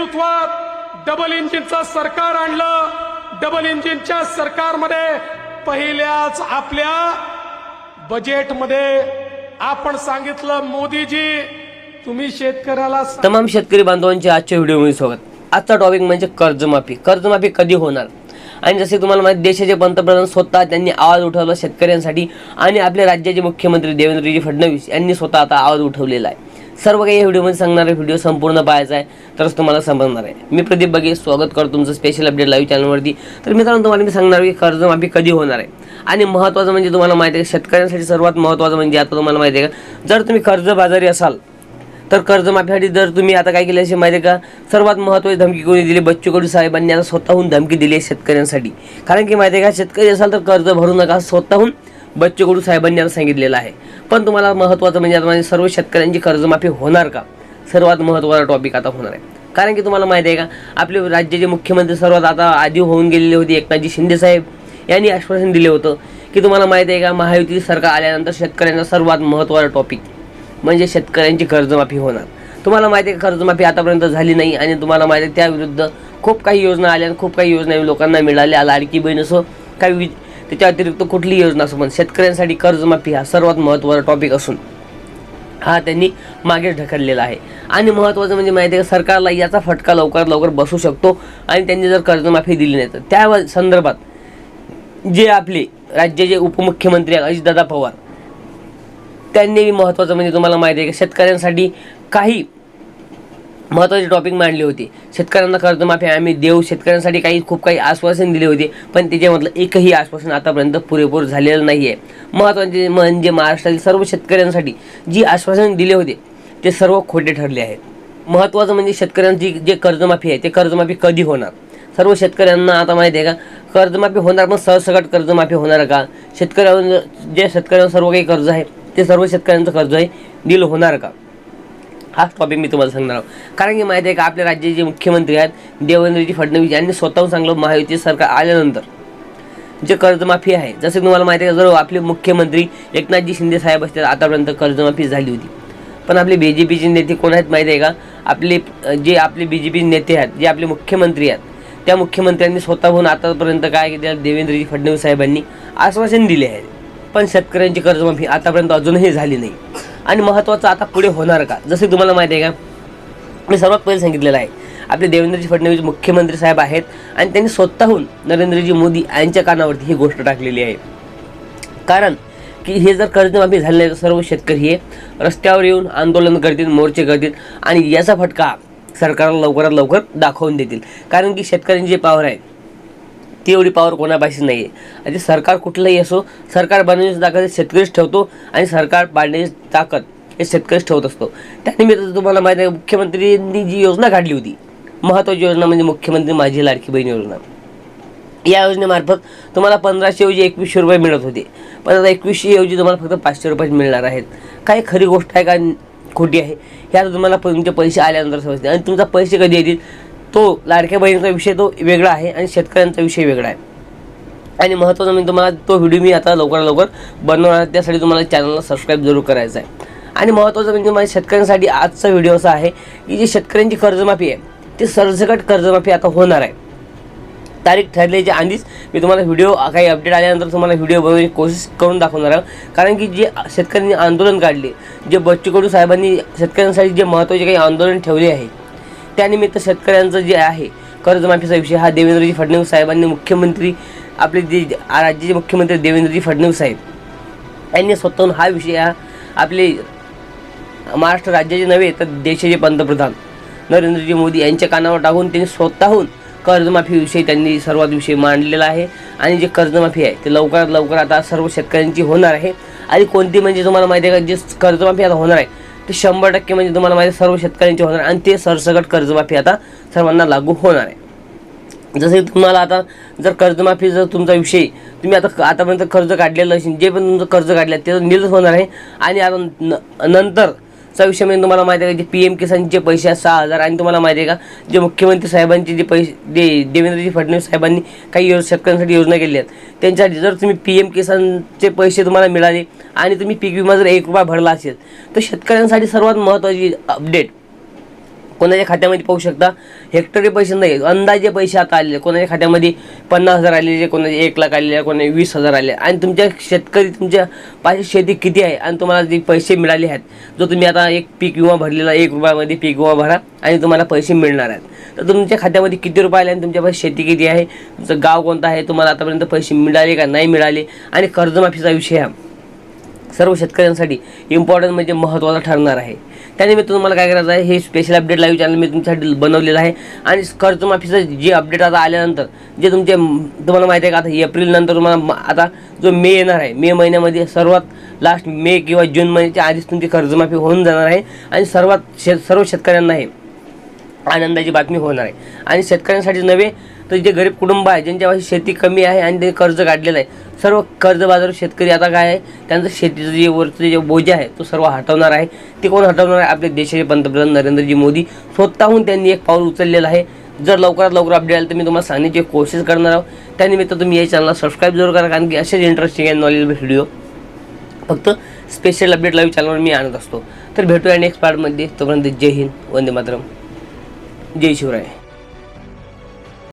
नेतृत्वात डबल इंजिनचं सरकार आणलं. डबल इंजिनच्या सरकारमध्ये पहिल्याच आपल्या बजेटमध्ये आपण सांगितलं मोदीजी तुम्ही शेतकऱ्याला तमाम शेतकरी बांधवांचे आजच्या व्हिडिओमध्ये स्वागत. आजचा टॉपिक म्हणजे कर्जमाफी. कर्जमाफी कधी होणार? आणि जसे तुम्हाला माहिती देशाचे पंतप्रधान स्वतः त्यांनी आवाज उठवला शेतकऱ्यांसाठी आणि आपल्या राज्याचे मुख्यमंत्री देवेंद्रजी फडणवीस यांनी स्वतः आता आवाज उठवलेला आहे. सर्व काही या व्हिडिओमध्ये सांगणार आहे. व्हिडिओ संपूर्ण पाहायचा आहे. तरच तुम्हाला समजणार आहे. मी प्रदीप बघे स्वागत करतो तुमचं स्पेशल अपडेट लाईव्ह चॅनलवरती तर मित्रांनो तुम्हाला मी सांगणार आहे की कर्जमाफी कधी होणार आहे? आणि महत्त्वाचं म्हणजे तुम्हाला माहिती आहे शेतकऱ्यांसाठी सर्वात महत्त्वाचं म्हणजे आता तुम्हाला माहिती आहे का? जर तुम्ही कर्जबाजारी असाल तर कर्जमाफीसाठी जर तुम्ही आता काय केलं असे माहिती आहे का? सर्वात महत्त्वाची धमकी कोणी दिली? बच्चू कडू साहेबांनी आता स्वतःहून धमकी दिली आहे शेतकऱ्यांसाठी. कारण की माहिती आहे का? शेतकरी असाल तर कर्ज भरू नका. स्वतःहून बच्चू कडू साहेबांनी आता सांगितलेलं आहे. पण तुम्हाला महत्त्वाचं म्हणजे आता म्हणजे सर्व शेतकऱ्यांची कर्जमाफी होणार का? सर्वात महत्त्वाचा टॉपिक आता होणार आहे. कारण की तुम्हाला माहिती आहे का आपले राज्याचे मुख्यमंत्री सर्वात आता आधी होऊन गेलेले होते एकनाथजी शिंदे साहेब यांनी आश्वासन दिले होतं की तुम्हाला माहिती आहे का महायुती सरकार आल्यानंतर शेतकऱ्यांचा सर्वात महत्त्वाचा टॉपिक म्हणजे शेतकऱ्यांची कर्जमाफी होणार. तुम्हाला माहिती आहे का कर्जमाफी आतापर्यंत झाली नाही आणि तुम्हाला माहिती आहे त्याविरुद्ध खूप काही योजना आल्या आणि खूप काही योजना लोकांना मिळाल्या. लाडकी बहीण असो काही वि- त्याच्या अतिरिक्त कुठलीही योजना असो पण शेतकऱ्यांसाठी कर्जमाफी हा सर्वात महत्त्वाचा टॉपिक असून हा त्यांनी मागे ढकललेला आहे. आणि महत्त्वाचं म्हणजे माहिती आहे का सरकारला याचा फटका लवकरात लवकर बसू शकतो आणि त्यांनी जर कर्जमाफी दिली नाही तर. त्या व- संदर्भात जे आपले राज्याचे उपमुख्यमंत्री आहेत, अजितदादा पवार त्यांनी महत्त्वाचं म्हणजे तुम्हाला माहिती आहे की शेतकऱ्यांसाठी काही महत्त्वाची टॉपिक मांडली होती. शेतकऱ्यांना कर्जमाफी आम्ही देऊ शेतकऱ्यांसाठी काही खूप काही आश्वासन दिले होते पण त्याच्यामधलं एकही आश्वासन आतापर्यंत पुरेपूर झालेलं नाही आहे महत्त्वाचे म्हणजे महाराष्ट्रातील सर्व शेतकऱ्यांसाठी जी आश्वासन दिले होते ते सर्व खोटे ठरले आहेत. महत्त्वाचं म्हणजे शेतकऱ्यांची जे कर्जमाफी आहे ते कर्जमाफी कधी होणार? सर्व शेतकऱ्यांना आता माहिती आहे का कर्जमाफी होणार पण सरसकट कर्जमाफी होणार का? शेतकऱ्यांवर जे शेतकऱ्यांवर सर्व काही कर्ज आहे ते सर्व शेतकऱ्यांचं कर्ज आहे डील होणार का? हाच टॉपिक मी तुम्हाला सांगणार आहोत कारण की माहिती आहे का आपल्या राज्याचे मुख्यमंत्री आहेत देवेंद्रजी फडणवीस यांनी स्वतःहून सांगलं महायुती सरकार आल्यानंतर. जे कर्जमाफी आहे जसं तुम्हाला माहिती आहे का जर आपले मुख्यमंत्री एकनाथजी शिंदे साहेब असतात आतापर्यंत कर्जमाफी झाली होती. पण आपले बी जे पीचे नेते कोण आहेत माहिती आहे का? आपले जे आपले बी जे पी नेते आहेत जे आपले मुख्यमंत्री आहेत त्या मुख्यमंत्र्यांनी स्वतःहून आतापर्यंत काय केलं? देवेंद्रजी फडणवीस साहेबांनी आश्वासन दिले आहे. पण शेतकऱ्यांची कर्जमाफी आतापर्यंत अजूनही झाली नाही. आणि महत्त्वाचं आता पुढे होणार का? जसे तुम्हाला माहिती आहे का मी सर्वात पहिले सांगितलेलं आहे आपले देवेंद्रजी फडणवीस मुख्यमंत्री साहेब आहेत आणि त्यांनी स्वतःहून नरेंद्रजी मोदी यांच्या कानावरती ही गोष्ट टाकलेली आहे. कारण की हे जर कर्जमाफी झाले तर सर्व शेतकरी हे रस्त्यावर येऊन आंदोलन करतील मोर्चे करतील आणि याचा फटका सरकारला लवकरात लवकर दाखवून देतील. कारण की शेतकऱ्यांची जे पावर आहे ती एवढी पॉवर कोणापाशी नाही आहे आणि सरकार कुठलंही असो सरकार बनवण्याची ताकद हे शेतकरीच ठेवतो आणि सरकार पाडण्याची ताकद हे शेतकरीच ठेवत असतो. त्यानिमित्त तुम्हाला माहिती आहे मुख्यमंत्र्यांनी जी योजना काढली होती महत्त्वाची योजना म्हणजे मुख्यमंत्री माझी लाडकी बहीण योजना. या योजनेमार्फत तुम्हाला पंधराशे ऐवजी एकवीसशे रुपये मिळत होते. पण आता एकवीसशे ऐवजी तुम्हाला फक्त पाचशे रुपये मिळणार आहेत. काय खरी गोष्ट आहे का? खोटी आहे. हे आता तुम्हाला तुमचे पैसे आल्यानंतर समजते. आणि तुमचा पैसे कधी येतील? तो लाडक्या बहिणीचा विषय तो वेगळा आहे आणि शेतकऱ्यांचा विषय वेगळा आहे. आणि महत्त्वाचं म्हणजे तुम्हाला तो व्हिडिओ मी आता लवकरात लवकर बनवणार त्यासाठी तुम्हाला चॅनलला सबस्क्राईब जरूर करायचं आहे. आणि महत्त्वाचं म्हणजे माझ्या शेतकऱ्यांसाठी आजचा व्हिडिओ असा आहे की जी शेतकऱ्यांची कर्जमाफी आहे ती सरसकट कर्जमाफी आता होणार आहे. तारीख ठरल्याच्या आधीच मी तुम्हाला व्हिडिओ काही अपडेट आल्यानंतर तुम्हाला व्हिडिओ बनवण्याची कोशिश करून दाखवणार आहे. कारण की जे शेतकऱ्यांनी आंदोलन काढले जे बच्चू कडू साहेबांनी शेतकऱ्यांसाठी जे महत्त्वाचे काही आंदोलन ठेवले आहे त्यानिमित्त शेतकऱ्यांचं जे आहे कर्जमाफीचा विषय हा देवेंद्रजी फडणवीस साहेबांनी मुख्यमंत्री आपले जे राज्याचे मुख्यमंत्री देवेंद्रजी फडणवीस साहेब यांनी स्वतःहून हा विषय हा आपले महाराष्ट्र राज्याचे नव्हे तर देशाचे पंतप्रधान नरेंद्रजी मोदी यांच्या कानावर टाकून त्यांनी स्वतःहून कर्जमाफीविषयी त्यांनी सर्वात विषय मांडलेला आहे. आणि जे कर्जमाफी आहे ते लवकरात लवकर आता सर्व शेतकऱ्यांची होणार आहे. आणि कोणती म्हणजे तुम्हाला माहिती आहे का? जे कर्जमाफी आता होणार आहे ते शंभर टक्के म्हणजे तुम्हाला माहिती सर्व शेतकऱ्यांची होणार आणि ते सरसकट कर्जमाफी आता सर्वांना लागू होणार आहे. जसे तुम्हाला आता जर कर्जमाफी जर तुमचा विषय तुम्ही आता आतापर्यंत कर्ज काढलेलं असेल जे पण तुमचं कर्ज काढलं ते निल होणार आहे. आणि आता न- नंतरचा विषय म्हणजे तुम्हाला माहिती आहे का जे पी एम किसानचे पैसे आहेत सहा हजार. आणि तुम्हाला माहिती आहे का जे मुख्यमंत्री साहेबांचे जे पैसे दे देवेंद्रजी फडणवीस साहेबांनी काही योज शेतकऱ्यांसाठी योजना केली आहेत त्यांच्यासाठी जर तुम्ही पी एम किसानचे पैसे तुम्हाला मिळाले आणि तुम्ही पीक विमा जर एक रुपया भरला असेल तर शेतकऱ्यांसाठी सर्वात महत्त्वाची अपडेट कोणाच्या खात्यामध्ये पाहू शकता? हेक्टरी पैसे नाही अंदाजे पैसे आता आलेले कोणाच्या खात्यामध्ये पन्नास हजार आलेले कोणाचे एक लाख आलेले कोणाचे वीस हजार आले आणि तुमच्या शेतकरी तुमच्या पाशी शेती किती आहे? आणि तुम्हाला जे पैसे मिळाले आहेत जो तुम्ही आता एक पीक विमा भरलेला एक रुपयामध्ये पीक विमा भरा आणि तुम्हाला पैसे मिळणार आहेत. तर तुमच्या खात्यामध्ये किती रुपये आले आणि तुमच्यापाशी शेती किती आहे? तुमचं गाव कोणतं आहे? तुम्हाला आतापर्यंत पैसे मिळाले का नाही मिळाले? आणि कर्जमाफीचा विषय हा सर्व शेतकऱ्यांसाठी इम्पॉर्टंट म्हणजे महत्त्वाचा ठरणार आहे. त्यानिमित्त तुम्हाला काय करायचं आहे हे स्पेशल अपडेट लाईव्ह चॅनल मी तुमच्यासाठी बनवलेलं आहे. आणि कर्जमाफीचं जे अपडेट आता आल्यानंतर जे तुमचे तुम्हाला माहिती आहे का आता एप्रिलनंतर तुम्हाला आता जो मे येणार आहे मे महिन्यामध्ये सर्वात लास्ट मे किंवा जून महिन्याच्या आधीच तुमची कर्जमाफी होऊन जाणार आहे. आणि सर्वात शे सर्व शेतकऱ्यांना हे आनंदाची बातमी होणार आहे. आणि शेतकऱ्यांसाठी नव्हे तर जे गरीब कुटुंब आहे ज्यांच्यापाशी शेती कमी आहे आणि ते कर्ज काढलेलं आहे सर्व कर्जबाजारू शेतकरी आता काय आहे त्यांचं शेतीचं जे वरचं जे बोजा आहे तो सर्व हटवणार आहे. ते कोण हटवणार आहे? आपले देशाचे पंतप्रधान नरेंद्रजी मोदी. स्वतःहून त्यांनी एक पाऊल उचललेलं आहे. जर लवकरात लवकर अपडेट आलं तर मी तुम्हाला सांगण्याची कोशिश करणार आहोत. त्यानिमित्त तुम्ही या चॅनलला सबस्क्राईब जरूर करा कारण की असेच इंटरेस्टिंग आणि नॉलेज व्हिडिओ फक्त स्पेशल अपडेट लाईव्ह चॅनलवर मी आणत असतो. तर भेटूया नेक्स्ट पार्टमध्ये तोपर्यंत जय हिंद वंदे मातरम. जय शिवराय.